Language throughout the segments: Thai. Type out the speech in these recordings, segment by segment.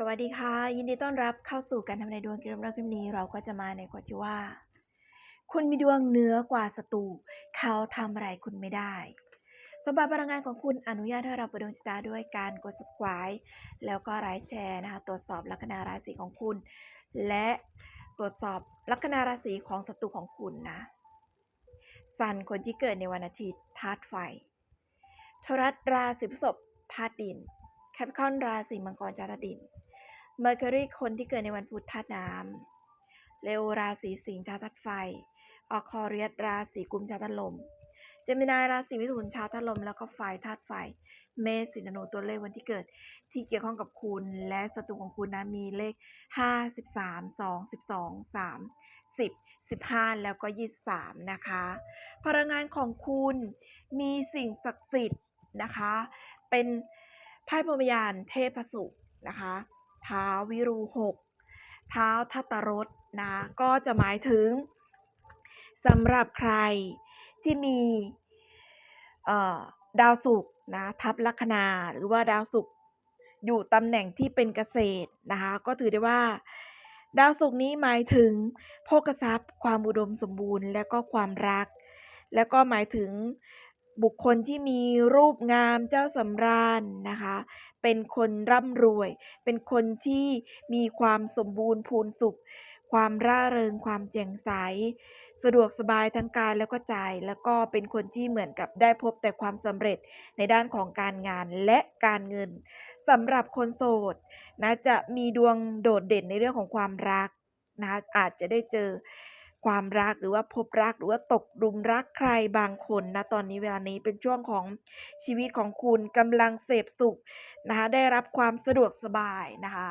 สวัสดีค่ะ ยินดีต้อนรับเข้าสู่การทำนายดวงเกมรับคลิปนี้ เราก็จะมาในกฎที่ว่า คุณมีดวงเหนือกว่าศัตรูเขาทำอะไรคุณไม่ได้สมบัติพลังงานของคุณอนุญาตให้เราเปิดดวงชะตาด้วยการกด subscribe แล้วก็ไลค์แชร์นะคะตรวจสอบลัคนาราศีของคุณ และตรวจสอบลัคนาราศีของศัตรูของคุณนะสันคนที่เกิดในวันอาทิตย์ธาตุไฟทรัสราศีพฤษภธาตุดินแคปคอนราศีมังกรจารดิน มอร์คิวรีคนที่เกิดในวันพุธธาตุน้ำเลโอราศีสิงห์ชาวธาตุไฟ ออคอเรียสราศีกุมชาวธาตุลม เจมินายราศีมิถุนชาวธาตุลม แล้วก็ไฟธาตุไฟ เมษสิงหนตัวเลขวันที่เกิด ที่เกี่ยวข้องกับคุณ และศัตรูของคุณนะมีเลข 5 13 2 12 3 10 15 แล้วก็ 23 นะคะ พลังงานของคุณมีสิ่งศักดิ์สิทธิ์นะคะ เป็นไพ่พรมยานเทพสุนะคะ ท้าวิรูหกเท้าทัตตรสนะก็จะหมายถึงสำหรับใครที่มีดาวศุกร์นะทับลัคนาหรือว่าดาวศุกร์อยู่ตำแหน่งที่เป็นเกษตรนะคะก็ถือได้ว่า ดาวศุกร์นี้หมายถึงโภคทรัพย์ ความอุดมสมบูรณ์ และก็ความรัก แล้วก็หมายถึง บุคคลที่มีรูปงามเจ้าสำราญนะคะ เป็นคนร่ำรวย เป็นคนที่มีความสมบูรณ์พูนสุข ความร่าเริงความแจ่มใส สะดวกสบายทั้งกายแล้วก็ใจ แล้วก็เป็นคนที่เหมือนกับได้พบแต่ความสำเร็จในด้านของการงานและการเงินสำหรับคนโสดนะจะมีดวงโดดเด่นในเรื่องของความรักนะอาจจะได้เจอ ความรักหรือว่าพบรักหรือว่าตกหลุมรักใครบางคนนะตอนนี้เวลานี้เป็นช่วงของชีวิตของคุณกำลังเสพสุขนะคะได้รับความสะดวกสบายนะคะ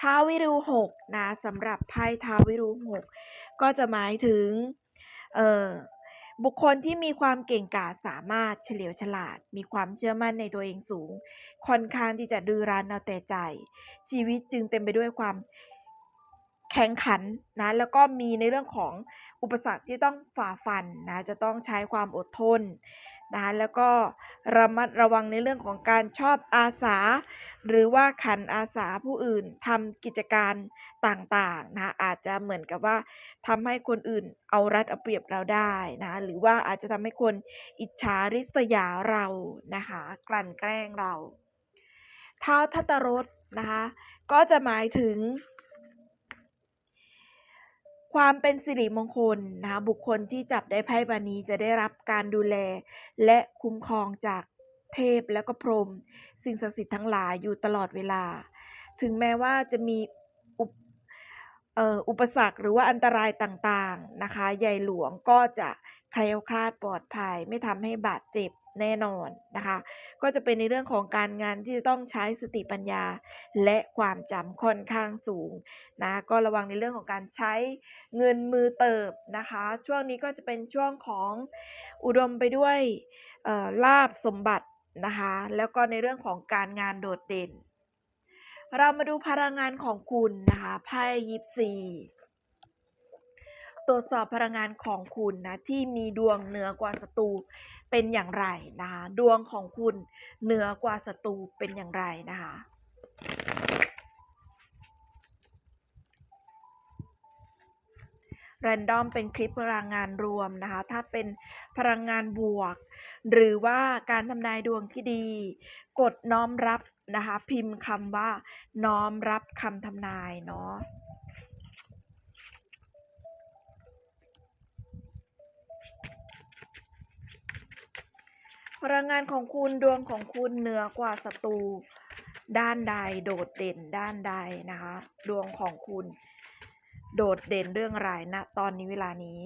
ท้าววิรูหกนะสำหรับไพ่ท้าววิรูหกก็จะหมายถึงเอ่อบุคคลที่มีความเก่งกาจสามารถเฉลียวฉลาด มีความเชื่อมั่นในตัวเองสูง ค่อนข้างที่จะดื้อรั้นเอาแต่ใจ ชีวิตจึงเต็มไปด้วยความ แข่งขันนะแล้วก็มีในเรื่องของอุปสรรคที่ต้องฝ่าฟันนะจะต้องใช้ความอดทนนะแล้วก็ระมัดระวังในเรื่องของการชอบอาสา หรือว่าขันอาสาผู้อื่นทำกิจการต่างๆนะอาจจะเหมือนกับว่าทำให้คนอื่นเอารัดเอาเปรียบเราได้นะหรือว่าอาจจะทำให้คนอิจฉาริษยาเรานะคะกลั่นแกล้งเรา เท้าทัตตรสนะคะก็จะหมายถึง ความเป็นสิริมงคลนะคะบุคคลที่จับได้ไพ่ใบนี้จะได้รับการดูแล และคุ้มครองจากเทพและก็พรหมสิ่งศักดิ์สิทธิ์ทั้งหลายอยู่ตลอดเวลา ถึงแม้ว่าจะมีอุปเอ่ออุปสรรคหรือว่าอันตรายต่างๆนะคะ ใหญ่หลวงก็จะแคล้วคลาดปลอดภัย ไม่ทำให้บาดเจ็บ แน่นอนนะคะ ก็จะเป็นในเรื่องของการงานที่จะต้องใช้สติปัญญา และความจำค่อนข้างสูงนะก็ระวังในเรื่องของการใช้เงินมือเติบนะคะ ช่วงนี้ก็จะเป็นช่วงของอุดมไปด้วยลาบสมบัตินะคะแล้วก็ในเรื่องของการงานโดดเด่น เรามาดูพลังงานของคุณนะคะไพ่ยิปซีตรวจสอบพลังงานของคุณนะที่มีดวงเหนือกว่าศัตรู เป็นอย่างไรนะคะดวงของคุณเหนือกว่าศัตรูเป็นอย่างไรนะคะแรนดอมเป็นคลิปพลังงานรวมนะคะ ถ้าเป็นพลังงานบวก หรือว่าการทำนายดวงที่ดี กดน้อมรับนะคะ พิมพ์คำว่าน้อมรับคำทำนายเนาะ พลังงานของคุณดวงของคุณเหนือกว่าศัตรูด้านใดโดดเด่นด้านใดนะคะ ดวงของคุณ โดดเด่นเรื่องอะไรณตอนนี้เวลานี้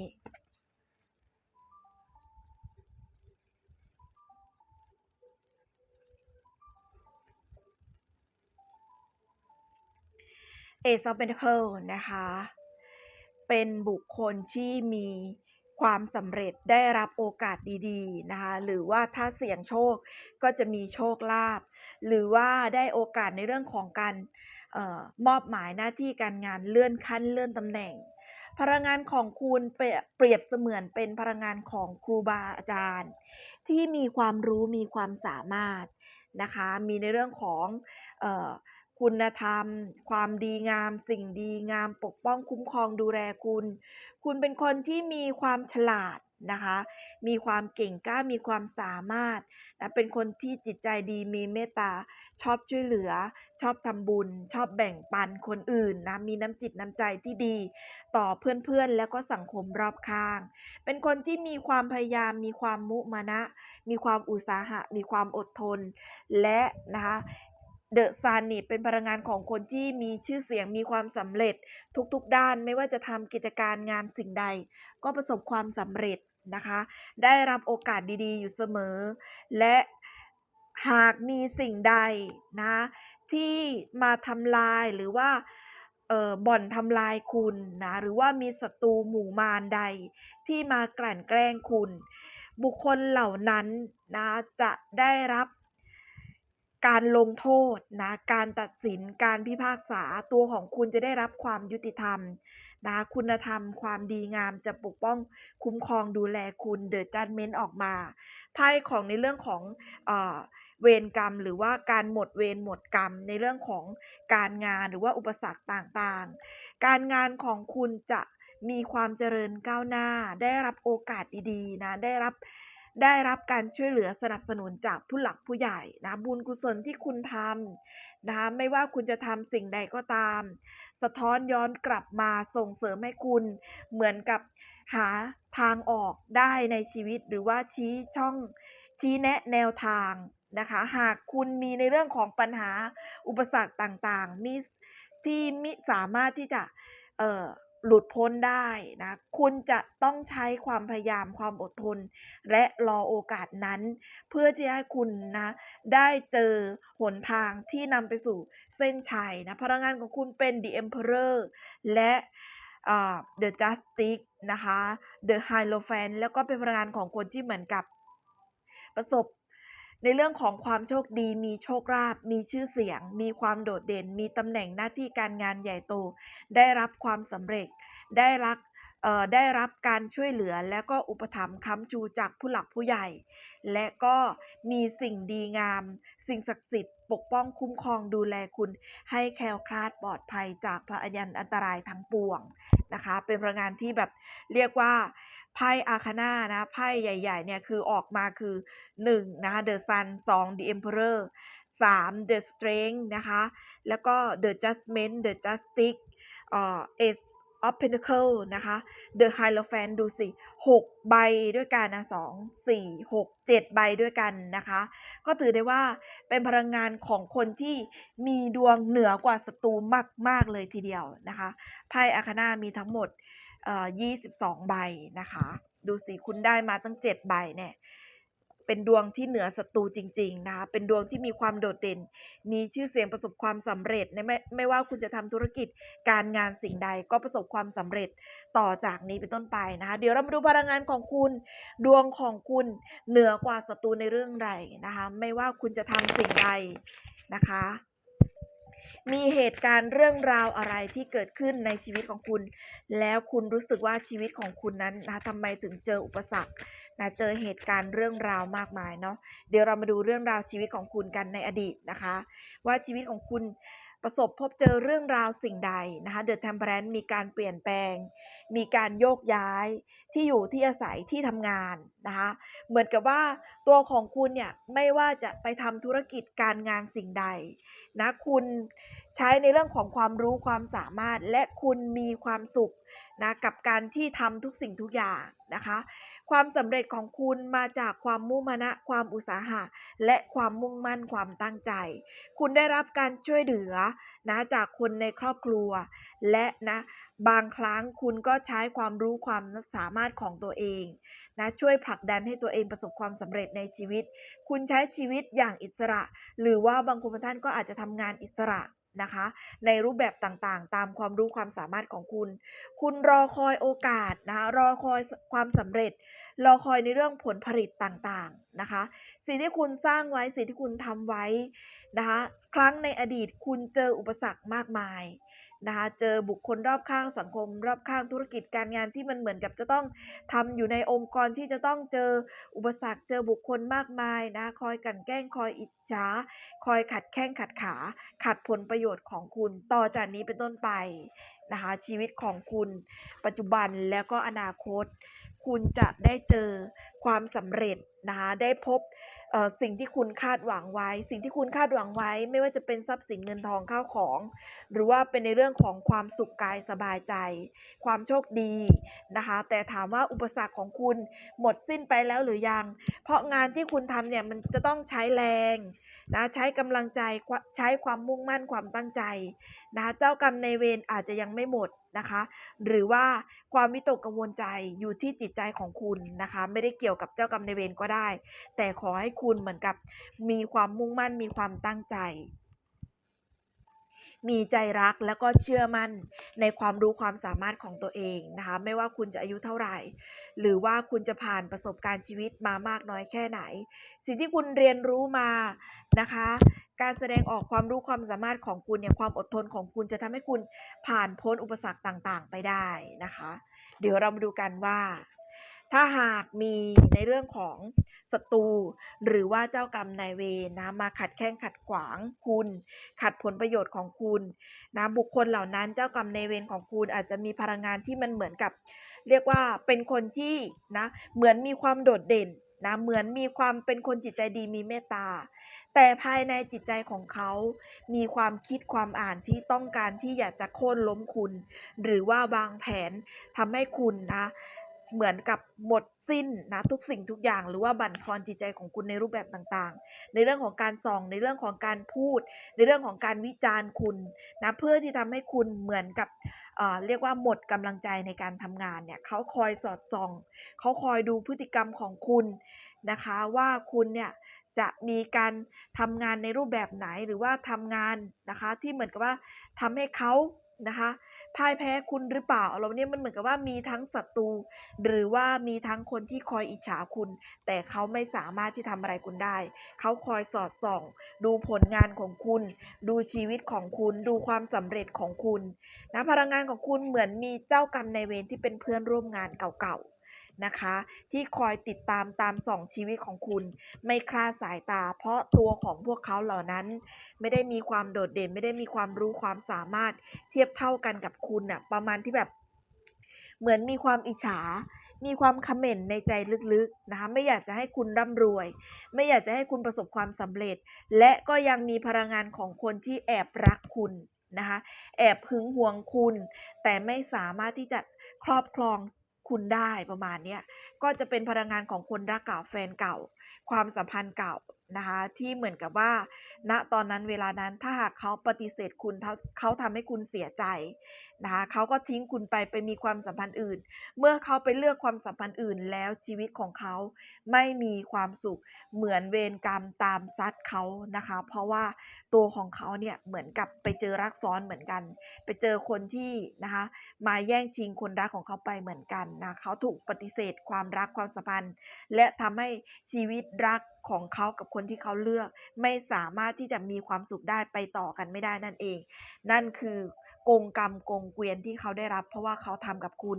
เอซอฟเ e นเคิลนะคะ เป็นบุคคลที่มี ความสำเร็จได้รับโอกาสดีๆนะคะ หรือว่าถ้าเสี่ยงโชคก็จะมีโชคลาภหรือว่าได้โอกาสในเรื่องของการออมอบหมายหน้าที่การงานเลื่อนขั้นเลื่อนตำแหน่ง พลังงานของคุณเปรียบเสมือนเป็นพลังงานของครูบาอาจารย์ ที่มีความรู้มีความสามารถนะคะ มีในเรื่องของออ คุณธรรม ความดีงาม สิ่งดีงาม ปกป้องคุ้มครองดูแลคุณ คุณเป็นคนที่มีความฉลาดนะคะ มีความเก่งกล้า มีความสามารถนะเป็นคนที่จิตใจดีมีเมตตา ชอบช่วยเหลือ ชอบทำบุญ ชอบแบ่งปันคนอื่นนะ มีน้ำจิตน้ำใจที่ดี ต่อเพื่อนๆ แล้วก็สังคมรอบข้าง เป็นคนที่มีความพยายาม มีความมุมานะ มีความอุตสาหะ มีความอดทน และนะคะ เดอะซันนี่เป็นพลังงานของคนที่มีชื่อเสียงมีความสำเร็จทุกๆด้านไม่ว่าจะทำกิจการงานสิ่งใด ก็ประสบความสำเร็จนะคะ ได้รับโอกาสดีๆ อยู่เสมอ และหากมีสิ่งใดนะที่มาทำลายหรือว่าเออบ่อนทำลายคุณนะหรือว่ามีศัตรูหมู่มารใด ที่มากลั่นแกล้งคุณ บุคคลเหล่านั้นนะจะได้รับ การลงโทษนะการตัดสินการพิพากษาตัวของคุณจะได้รับความยุติธรรมนะคุณธรรมความดีงามจะปกป้องคุ้มครองดูแลคุณ The Judgment ออกมาไพ่ของในเรื่องของเอเวรกรรม หรือว่าการหมดเวรหมดกรรม ในเรื่องของการงานหรือว่าอุปสรรคต่างๆ การงานของคุณจะมีความเจริญก้าวหน้า ได้รับโอกาสดีๆนะได้รับ ได้รับการช่วยเหลือสนับสนุนจากผู้หลักผู้ใหญ่นะบุญกุศลที่คุณทำนะไม่ว่าคุณจะทำสิ่งใดก็ตาม สะท้อนย้อนกลับมาส่งเสริมให้คุณ เหมือนกับหาทางออกได้ในชีวิตหรือว่าชี้ช่องชี้แนะแนวทางนะคะ หากคุณมีในเรื่องของปัญหาอุปสรรคต่างๆมิที่มิสามารถที่จะเอ่อ หลุดพ้นได้นะ คุณจะต้องใช้ความพยายามความอดทน และรอโอกาสนั้น เพื่อที่ให้คุณนะ ได้เจอหนทางที่นำไปสู่เส้นชัยนะ พลังงานของคุณเป็น The Emperor และ The Justice นะคะ The Hierophant แล้วก็เป็นพลังงานของคนที่เหมือนกับประสบ ในเรื่องของความโชคดีมีโชคลาภมีชื่อเสียง มีความโดดเด่น มีตำแหน่งหน้าที่การงานใหญ่โต ได้รับความสำเร็จ ได้รับได้รับการช่วยเหลือและก็อุปถัมภ์ค้ำชูจากผู้หลักผู้ใหญ่ และก็มีสิ่งดีงาม สิ่งศักดิ์สิทธิ์ปกป้องคุ้มครองดูแลคุณ ให้แคล้วคลาดปลอดภัยจากพยันอันตรายทั้งปวงนะคะ เป็นพลังงานที่แบบเรียกว่า ไพ่อาคานานะไพ่ใหญ่ ๆ เนี่ย คือออกมาคือ1นะคะ The Sun 2 The Emperor 3 The Strength นะคะ แล้วก็ The Judgment The Justice เอ่อ Ace of Pentacle นะคะ The Hierophant ดูสิ 6 ใบด้วยกันนะ2 4 6 7 ใบด้วยกันนะคะ ก็ถือได้ว่าเป็นพลังงานของคนที่มีดวงเหนือกว่าศัตรูมาก ๆ เลยทีเดียวนะคะไพ่อาคานามีทั้งหมดอ่อ22 ใบนะคะ ดูสิ คุณได้มาตั้ง 7 ใบเนี่ย เป็นดวงที่เหนือศัตรูจริง ๆ นะคะ เป็นดวงที่มีความโดดเด่น มีชื่อเสียงประสบความสำเร็จในไม่ไม่ว่าคุณจะทำธุรกิจการงานสิ่งใดก็ประสบความสำเร็จต่อจากนี้เป็นต้นไปนะคะ เดี๋ยวเรามาดูพลังงานของคุณ ดวงของคุณเหนือกว่าศัตรูในเรื่องใดนะคะ ไม่ว่าคุณจะทำสิ่งใดนะคะ มีเหตุการณ์เรื่องราวอะไรที่เกิดขึ้นในชีวิตของคุณ แล้วคุณรู้สึกว่าชีวิตของคุณนั้นนะทำไมถึงเจออุปสรรค นะเจอเหตุการณ์เรื่องราวมากมายเนาะเดี๋ยวเรามาดูเรื่องราวชีวิตของคุณกันในอดีตนะคะ ว่าชีวิตของคุณประสบพบเจอเรื่องราวสิ่งใดนะคะ The Temperance มีการเปลี่ยนแปลง มีการโยกย้ายที่อยู่ที่อาศัยที่ทำงานนะคะเหมือนกับว่าตัวของคุณเนี่ยไม่ว่าจะไปทำธุรกิจการงานสิ่งใดนะคุณใช้ในเรื่องของความรู้ความสามารถและคุณมีความสุขนะกับการที่ทำทุกสิ่งทุกอย่างนะคะ ความสำเร็จของคุณมาจากความมุ่งมานะความอุตสาหะ และความมุ่งมั่นความตั้งใจ คุณได้รับการช่วยเหลือนะจากคนในครอบครัว และนะบางครั้งคุณก็ใช้ความรู้ความสามารถของตัวเองนะช่วยผลักดันให้ตัวเองประสบความสำเร็จในชีวิต คุณใช้ชีวิตอย่างอิสระ หรือว่าบางคนบางท่านก็อาจจะทำงานอิสระ นะคะ ในรูปแบบต่างๆ ตามความรู้ความสามารถของคุณ คุณรอคอยโอกาสนะคะรอคอยความสำเร็จ รอคอยในเรื่องผลผลิตต่างๆนะคะ สิ่งที่คุณสร้างไว้สิ่งที่คุณทำไว้นะคะ ครั้งในอดีตคุณเจออุปสรรคมากมาย นะคะเจอบุคคลรอบข้างสังคม รอบข้างธุรกิจการงานที่มันเหมือนกับจะต้องทำอยู่ในองค์กรที่จะต้องเจออุปสรรคเจอบุคคลมากมายนะคอยกันแกล้งคอยอิจฉาคอยขัดแข้งขัดขา ขัดผลประโยชน์ของคุณ ต่อจากนี้เป็นต้นไป นะคะชีวิตของคุณปัจจุบันแล้วก็อนาคต คุณจะได้เจอความสำเร็จนะคะได้พบสิ่งที่คุณคาดหวังไว้ สิ่งที่คุณคาดหวังไว้ ไม่ว่าจะเป็นทรัพย์สินเงินทองข้าวของ หรือว่าเป็นในเรื่องของความสุขกายสบายใจ ความโชคดีนะคะแต่ถามว่าอุปสรรคของคุณหมดสิ้นไปแล้วหรือยัง เพราะงานที่คุณทำเนี่ยมันจะต้องใช้แรง นะใช้กำลังใจใช้ความมุ่งมั่นความตั้งใจนะเจ้ากรรมในเวรอาจจะยังไม่หมดนะคะ หรือว่าความวิตกกังวลใจอยู่ที่จิตใจของคุณนะคะ ไม่ได้เกี่ยวกับเจ้ากรรมในเวรก็ได้ แต่ขอให้คุณเหมือนกับมีความมุ่งมั่นมีความตั้งใจมีใจรักแล้วก็เชื่อมั่นในความรู้ความสามารถของตัวเองนะคะ ไม่ว่าคุณจะอายุเท่าไหร่ หรือว่าคุณจะผ่านประสบการณ์ชีวิตมามากน้อยแค่ไหน สิ่งที่คุณเรียนรู้มานะคะ การแสดงออกความรู้ความสามารถของคุณเนี่ยความอดทนของคุณจะทำให้คุณผ่านพ้นอุปสรรคต่างๆ ไปได้นะคะ เดี๋ยวเรามาดูกันว่า ถ้าหากมีในเรื่องของศัตรูหรือว่าเจ้ากรรมนายเวรนะมาขัดแข้งขัดขวางคุณ ขัดผลประโยชน์ของคุณนะบุคคลเหล่านั้นเจ้ากรรมนายเวรของคุณอาจจะมีพลังงานที่มันเหมือนกับ เรียกว่าเป็นคนที่นะเหมือนมีความโดดเด่นนะเหมือนมีความเป็นคนจิตใจดีมีเมตตา แต่ภายในจิตใจของเขา มีความคิดความอ่านที่ต้องการที่อยากจะโค่นล้มคุณ หรือว่าวางแผนทำให้คุณนะ เหมือนกับหมดสิ้นนะทุกสิ่งทุกอย่าง หรือว่าบั่นทอนจิตใจของคุณในรูปแบบต่างๆ ในเรื่องของการส่อง ในเรื่องของการพูด ในเรื่องของการวิจารณ์คุณนะเพื่อที่ทำให้คุณเหมือนกับเอ่อเรียกว่าหมดกำลังใจในการทำงานเนี่ยเขาคอยสอดส่องเขาคอยดูพฤติกรรมของคุณนะคะว่าคุณเนี่ยจะมีการทำงานในรูปแบบไหนหรือว่าทำงานนะคะที่เหมือนกับว่าทำให้เขานะคะ พ่ายแพ้คุณหรือเปล่าเราเนี่ยมันเหมือนกับว่ามีทั้งศัตรูหรือว่ามีทั้งคนที่คอยอิจฉาคุณ แต่เขาไม่สามารถที่ทำอะไรคุณได้ เขาคอยสอดส่อง ดูผลงานของคุณ ดูชีวิตของคุณ ดูความสำเร็จของคุณนะพลังงานของคุณเหมือนมีเจ้ากรรมในายเวรที่เป็นเพื่อนร่วมงานเก่าๆ นะคะ ที่คอยติดตามตามส่องชีวิตของคุณ ไม่คลาดสายตา เพราะตัวของพวกเขาเหล่านั้น ไม่ได้มีความโดดเด่น ไม่ได้มีความรู้ความสามารถเทียบเท่ากันกับคุณน่ะประมาณที่แบบเหมือนมีความอิจฉา มีความคอมเมนในใจลึกๆ นะคะ ไม่อยากจะให้คุณร่ำรวย ไม่อยากจะให้คุณประสบความสำเร็จ และก็ยังมีพลังงานของคนที่แอบรักคุณนะคะ แอบหึงหวงคุณ แต่ไม่สามารถที่จะครอบครอง คุณได้ประมาณเนี้ยก็จะเป็นพลังงานของคนรักเก่าแฟนเก่า ความสัมพันธ์เก่า นะคะที่เหมือนกับว่า ณตอนนั้นเวลานั้นถ้าหากเขาปฏิเสธคุณเขาเขาทำให้คุณเสียใจนะคะเขาก็ทิ้งคุณไปไปมีความสัมพันธ์อื่น เมื่อเขาไปเลือกความสัมพันธ์อื่น แล้วชีวิตของเขาไม่มีความสุขเหมือนเวรกรรมตามซัดเขานะคะ เพราะว่าตัวของเขาเนี่ยเหมือนกับไปเจอรักซ้อนเหมือนกัน ไปเจอคนที่นะคะมาแย่งชิงคนรักของเขาไปเหมือนกันนะเขาถูกปฏิเสธความรักความสัมพันธ์ และทำให้ชีวิตรักของเขากับคนที่เขาเลือก ไม่สามารถที่จะมีความสุขได้ไปต่อกันไม่ได้นั่นเอง นั่นคือ กงกรรมกงเกวียนที่เขาได้รับ เพราะว่าเขาทำกับคุณ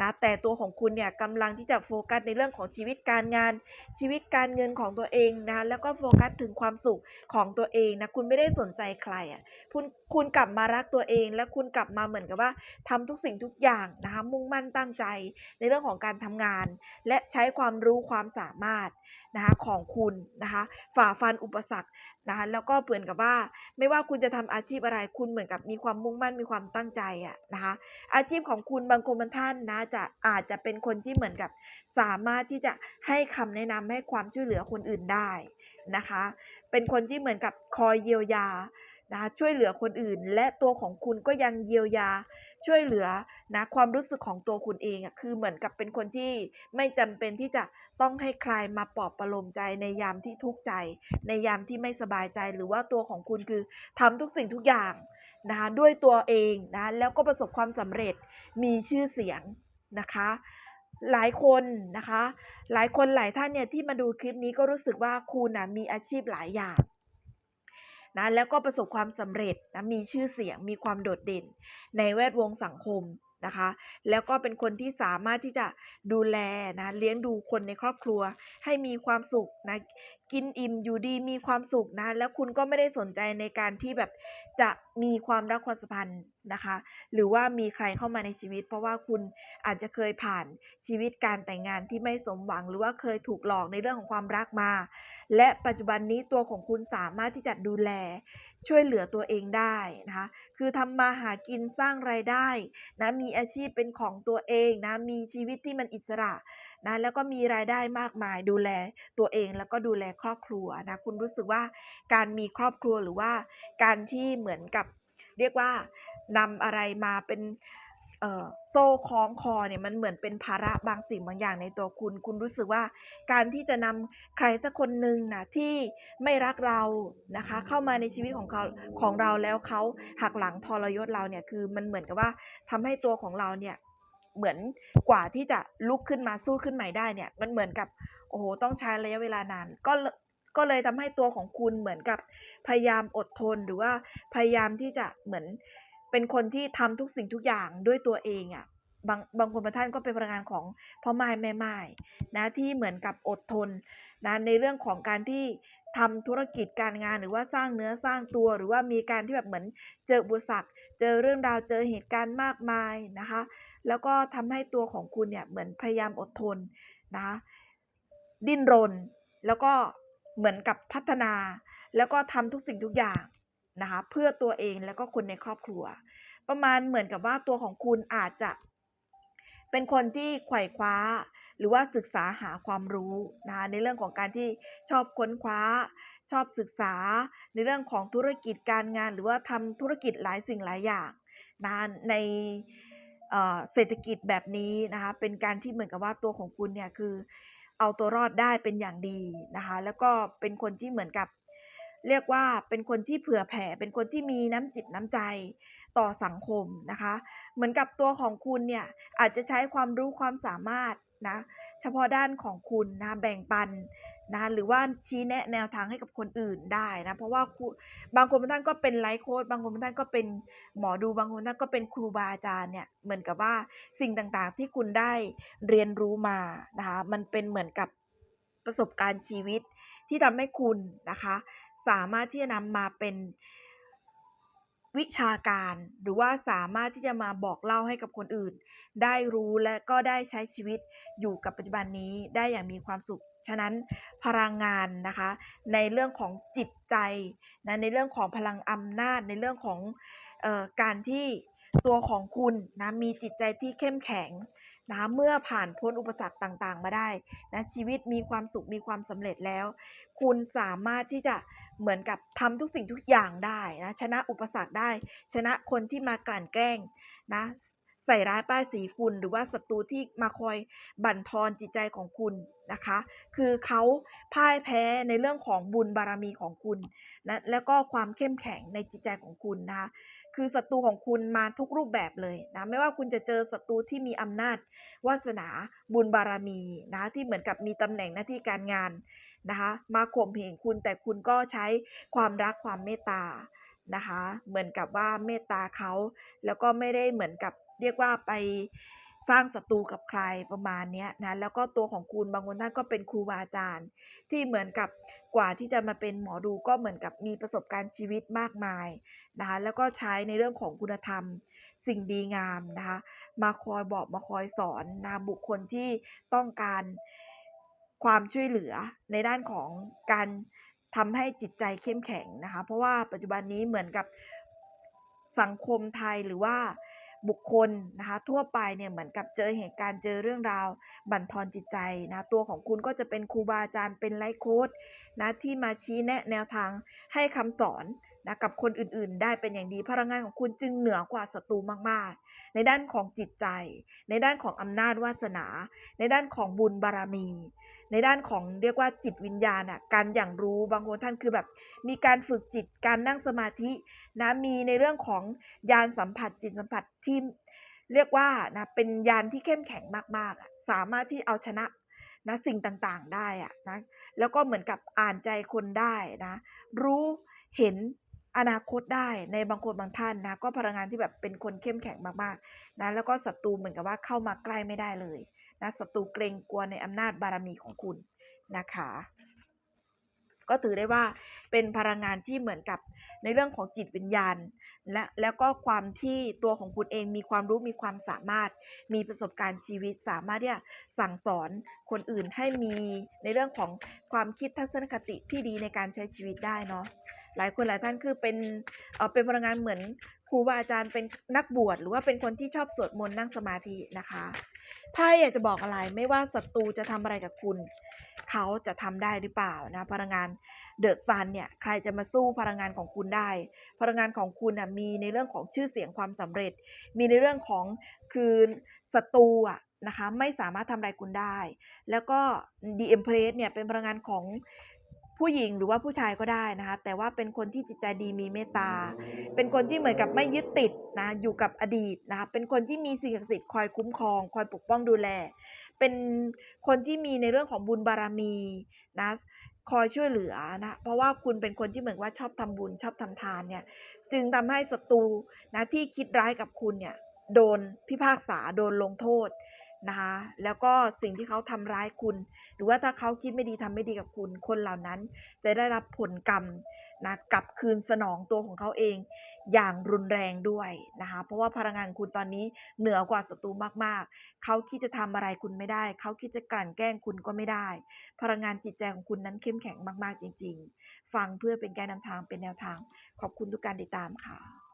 นะแต่ตัวของคุณเนี่ยกำลังที่จะโฟกัสในเรื่องของชีวิตการงาน ชีวิตการเงินของตัวเองนะแล้วก็โฟกัสถึงความสุขของตัวเองนะคุณไม่ได้สนใจใครอะคุณคุณกลับมารักตัวเอง และคุณกลับมาเหมือนกับว่าทำทุกสิ่งทุกอย่างนะคะมุ่งมั่นตั้งใจในเรื่องของการทำงาน และใช้ความรู้ความสามารถนะคะของคุณนะคะฝ่าฟันอุปสรรค นะคะแล้วก็เหมือนกับว่า ไม่ว่าคุณจะทำอาชีพอะไรคุณเหมือนกับมีความมุ่งมั่นมีความตั้งใจอะนะคะอาชีพของคุณบางคนบางท่านนะจะอาจจะเป็นคนที่เหมือนกับสามารถที่จะให้คำแนะนำให้ความช่วยเหลือคนอื่นได้นะคะ เป็นคนที่เหมือนกับคอยเยียวยานะช่วยเหลือคนอื่น และตัวของคุณก็ยังเยียวยา ช่วยเหลือนะความรู้สึกของตัวคุณเองอะคือเหมือนกับเป็นคนที่ไม่จำเป็นที่จะต้องให้ใครมาปลอบประโลมใจในยามที่ทุกข์ใจ ในยามที่ไม่สบายใจหรือว่าตัวของคุณคือทำทุกสิ่งทุกอย่างนะคะด้วยตัวเองนะแล้วก็ประสบความสำเร็จมีชื่อเสียงนะคะหลายคนนะคะ หลายคนหลายท่านเนี่ยที่มาดูคลิปนี้ก็รู้สึกว่าคุณนะมีอาชีพหลายอย่าง นะแล้วก็ประสบความสำเร็จนะมีชื่อเสียงมีความโดดเด่น ในแวดวงสังคม นะคะ แล้วก็เป็นคนที่สามารถที่จะดูแลนะเลี้ยงดูคนในครอบครัว ให้มีความสุขนะกินอิ่มอยู่ดีมีความสุขนะแล้วคุณก็ไม่ได้สนใจในการที่แบบจะมีความรักความสัมพันธ์นะคะ หรือว่ามีใครเข้ามาในชีวิต เพราะว่าคุณอาจจะเคยผ่านชีวิตการแต่งงานที่ไม่สมหวัง หรือว่าเคยถูกหลอกในเรื่องของความรักมา และปัจจุบันนี้ตัวของคุณสามารถที่จะดูแล ช่วยเหลือตัวเองได้นะคะ คือทำมาหากินสร้างรายได้นะมีอาชีพเป็นของตัวเองนะมีชีวิตที่มันอิสระนะแล้วก็มีรายได้มากมายดูแลตัวเองแล้วก็ดูแลครอบครัวนะคุณรู้สึกว่าการมีครอบครัวหรือว่าการที่เหมือนกับเรียกว่านำอะไรมาเป็น โซ่คล้องคอเนี่ยมันเหมือนเป็นภาระบางสิ่งบางอย่างในตัวคุณ คุณรู้สึกว่าการที่จะนำใครสักคนหนึ่งนะที่ไม่รักเรานะคะ เข้ามาในชีวิตของเขาของเราแล้วเขาหักหลังทรยศเราเนี่ยคือมันเหมือนกับว่าทำให้ตัวของเราเนี่ยเหมือนกว่าที่จะลุกขึ้นมาสู้ขึ้นใหม่ได้เนี่ย มันเหมือนกับโอ้โหต้องใช้ระยะเวลานานก็ก็เลยทำให้ตัวของคุณเหมือนกับพยายามอดทนหรือว่าพยายามที่จะเหมือน เป็นคนที่ทำทุกสิ่งทุกอย่างด้วยตัวเองอะ่ะบางบางคนบางท่านก็เป็นพลังงานของพ่อไม้แม่ไม้นะที่เหมือนกับอดทนนะในเรื่องของการที่ทำธุรกิจการงานหรือว่าสร้างเนื้อสร้างตัว หรือว่ามีการที่แบบเหมือนเจออุปสรรคเจอเรื่องราวเจอเหตุการณ์มากมายนะคะ แล้วก็ทำให้ตัวของคุณเนี่ยเหมือนพยายามอดทนนะคะดิ้นรน แล้วก็เหมือนกับพัฒนา แล้วก็ทำทุกสิ่งทุกอย่าง นะคะเพื่อตัวเองแล้วก็คนในครอบครัว ประมาณเหมือนกับว่าตัวของคุณอาจจะเป็นคนที่ไขว่คว้า หรือว่าศึกษาหาความรู้นะคะในเรื่องของการที่ชอบค้นคว้า ชอบศึกษา ในเรื่องของธุรกิจการงาน หรือว่าทำธุรกิจหลายสิ่งหลายอย่างนะะในเศรษฐกิจแบบนี้นะคะเป็นการที่เหมือนกับว่าตัวของคุณเนี่ยคือเอาตัวรอดได้เป็นอย่างดีนะคะแล้วก็เป็นคนที่เหมือนกับ เรียกว่าเป็นคนที่เผื่อแผ่ เป็นคนที่มีน้ำจิตน้ำใจต่อสังคมนะคะ เหมือนกับตัวของคุณเนี่ยอาจจะใช้ความรู้ความสามารถนะเฉพาะด้านของคุณนะแบ่งปันนะหรือว่าชี้แนะแนวทางให้กับคนอื่นได้นะเพราะว่าบางคนบางท่านก็เป็นไลฟ์โค้ดบางคนบางท่านก็เป็นหมอดูบางคนท่านก็เป็นครูบาอาจารย์เนี่ยเหมือนกับว่าสิ่งต่างๆที่คุณได้เรียนรู้มานะคะมันเป็นเหมือนกับประสบการณ์ชีวิตที่ทำให้คุณนะคะ สามารถที่จะนำมาเป็นวิชาการ หรือว่าสามารถที่จะมาบอกเล่าให้กับคนอื่น ได้รู้และก็ได้ใช้ชีวิตอยู่กับปัจจุบันนี้ได้อย่างมีความสุข ฉะนั้นพลังงานนะคะ ในเรื่องของจิตใจนะในเรื่องของพลังอำนาจในเรื่องของออการที่ตัวของคุณนะมีจิตใจที่เข้มแข็งนะเมื่อผ่านพ้นอุปสรรคต่างๆ มาได้นะชีวิตมีความสุขมีความสำเร็จแล้ว คุณสามารถที่จะ เหมือนกับทำทุกสิ่งทุกอย่างได้นะชนะอุปสรรคได้ ชนะคนที่มากลั่นแกล้งนะใส่ร้ายป้ายสีคุณหรือว่าศัตรูที่มาคอยบั่นทอนจิตใจของคุณนะคะ คือเขาพ่ายแพ้ในเรื่องของบุญบารมีของคุณนะแล้วก็ความเข้มแข็งในจิตใจของคุณนะคะคือศัตรูของคุณมาทุกรูปแบบเลยนะไม่ว่าคุณจะเจอศัตรูที่มีอำนาจวาสนาบุญบารมีนะที่เหมือนกับมีตำแหน่งหน้าที่การงาน นะคะมาข่มเหงคุณแต่คุณก็ใช้ความรักความเมตตานะคะเหมือนกับว่าเมตตาเขาแล้วก็ไม่ได้เหมือนกับเรียกว่าไปสร้างศัตรูกับใครประมาณนี้นะแล้วก็ตัวของคุณบางคนท่านก็เป็นครูบาอาจารย์ ที่เหมือนกับกว่าที่จะมาเป็นหมอดูก็เหมือนกับมีประสบการณ์ชีวิตมากมายนะคะแล้วก็ใช้ในเรื่องของคุณธรรมสิ่งดีงามนะคะมาคอยบอกมาคอยสอนนะบุคคลที่ต้องการ ความช่วยเหลือในด้านของการทำให้จิตใจเข้มแข็งนะคะ เพราะว่าปัจจุบันนี้เหมือนกับสังคมไทยหรือว่าบุคคลนะคะทั่วไปเนี่ยเหมือนกับเจอเหตุการณ์เจอเรื่องราว บั่นทอนจิตใจนะตัวของคุณก็จะเป็นครูบาอาจารย์เป็นไลฟ์โค้ดนะที่มาชี้แนะแนวทางให้คำสอน นะกับคนอื่นๆ ได้เป็นอย่างดีพลังงานของคุณจึงเหนือกว่าศัตรูมากๆ ในด้านของจิตใจ ในด้านของอำนาจวาสนา ในด้านของบุญบารมี ในด้านของเรียกว่าจิตวิญญาณอะการอย่างรู้บางคนท่านคือแบบ มีการฝึกจิตการนั่งสมาธินะมีในเรื่องของยานสัมผัสจิตสัมผัสที่เรียกว่านะเป็นยานที่เข้มแข็งมากๆอะสามารถที่เอาชนะนะสิ่งต่างๆได้อะนะแล้วก็เหมือนกับอ่านใจคนได้นะรู้เห็น อนาคตได้ในบางคนบางท่านนะก็พลังงานที่แบบเป็นคนเข้มแข็งมากๆนะแล้วก็ศัตรูเหมือนกับว่าเข้ามาใกล้ไม่ได้เลยนะศัตรูเกรงกลัวในอำนาจบารมีของคุณนะคะ ก็ถือได้ว่าเป็นพลังงานที่เหมือนกับในเรื่องของจิตวิญญาณ และแล้วก็ความที่ตัวของคุณเองมีความรู้มีความสามารถ มีประสบการณ์ชีวิตสามารถที่จะสั่งสอนคนอื่นให้มีในเรื่องของความคิดทัศนคติที่ดีในการใช้ชีวิตได้เนาะ หลายคนหลายท่านคือเป็นเอ่อเป็นพลังงานเหมือนครูบาอาจารย์เป็นนักบวชหรือว่าเป็นคนที่ชอบสวดมนต์นั่งสมาธินะคะไพ่อยากจะบอกอะไรไม่ว่าศัตรูจะทำอะไรกับคุณ เขาจะทำได้หรือเปล่านะพลังงานเดอะซันเนี่ยใครจะมาสู้พลังงานของคุณได้ พลังงานของคุณนะมีในเรื่องของชื่อเสียงความสำเร็จ มีในเรื่องของคือศัตรูอะนะคะไม่สามารถทำอะไรคุณได้ แล้วก็ The Empress เนี่ยเป็นพลังงานของ ผู้หญิงหรือว่าผู้ชายก็ได้นะคะ แต่ว่าเป็นคนที่จิตใจดีมีเมตตา เป็นคนที่เหมือนกับไม่ยึดติดนะอยู่กับอดีตนะคะเป็นคนที่มีสิ่งศักดิ์สิทธิ์คอยคุ้มครอง คอยปกป้องดูแล เป็นคนที่มีในเรื่องของบุญบารมีนะคอยช่วยเหลือนะเพราะว่าคุณเป็นคนที่เหมือนว่าชอบทำบุญชอบทำทานเนี่ยจึงทำให้ศัตรูนะที่คิดร้ายกับคุณเนี่ยโดนพิพากษาโดนลงโทษ นะคะ แล้วก็สิ่งที่เขาทำร้ายคุณ หรือว่าถ้าเขาคิดไม่ดีทำไม่ดีกับคุณ คนเหล่านั้นจะได้รับผลกรรมนะกลับคืนสนองตัวของเขาเอง อย่างรุนแรงด้วยนะคะ เพราะว่าพลังงานคุณตอนนี้เหนือกว่าศัตรูมากๆ เขาคิดจะทำอะไรคุณไม่ได้ เขาคิดจะกลั่นแกล้งคุณก็ไม่ได้ พลังงานจิตใจของคุณนั้นเข้มแข็งมาก ๆ จริง ๆ ฟังเพื่อเป็นแกนนำทางเป็นแนวทาง ขอบคุณทุกการติดตามค่ะ